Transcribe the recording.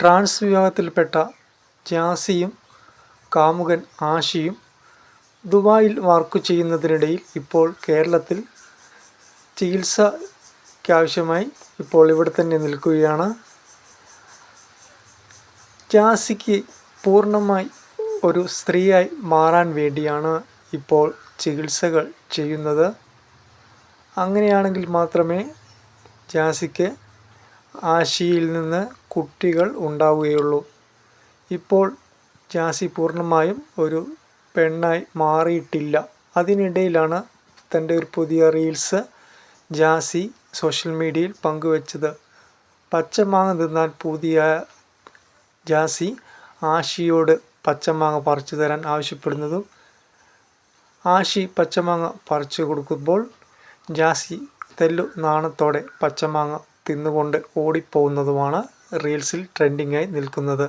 Trans വിഭാഗത്തിൽപ്പെട്ട ജാസിയും കാമുകൻ ആഷിയും ദുബായിൽ വർക്ക് ചെയ്യുന്നതിനിടയിൽ ഇപ്പോൾ കേരളത്തിൽ ചികിത്സയ്ക്കാവശ്യമായി ഇപ്പോൾ ഇവിടെ തന്നെ നിൽക്കുകയാണ്. ജാസിക്ക് പൂർണമായി ഒരു സ്ത്രീയായി മാറാൻ വേണ്ടിയാണ് ഇപ്പോൾ ചികിത്സകൾ ചെയ്യുന്നത്. അങ്ങനെയാണെങ്കിൽ മാത്രമേ ജാസിക്ക് ആശിയിൽ നിന്ന് കുട്ടികൾ ഉണ്ടാവുകയുള്ളൂ. ഇപ്പോൾ ജാസി പൂർണമായും ഒരു പെണ്ണായി മാറിയിട്ടില്ല. അതിനിടയിലാണ് തന്റെ ഒരു പുതിയ റീൽസ് ജാസി സോഷ്യൽ മീഡിയയിൽ പങ്കുവച്ചത്. പച്ചമാങ്ങ തിന്നാൻ പുതിയ ജാസി ആഷിയോട് പച്ചമാങ്ങ പറിച്ചു തരാൻ ആവശ്യപ്പെടുന്നതും ആഷി പച്ചമാങ്ങ പറിച്ചു കൊടുക്കുമ്പോൾ ജാസി തെല്ലു നാണത്തോടെ പച്ചമാങ്ങ തിന്നുകൊണ്ട് ഓടിപ്പോകുന്നതുമാണ് റീൽസിൽ ട്രെൻഡിങ്ങായി നിൽക്കുന്നത്.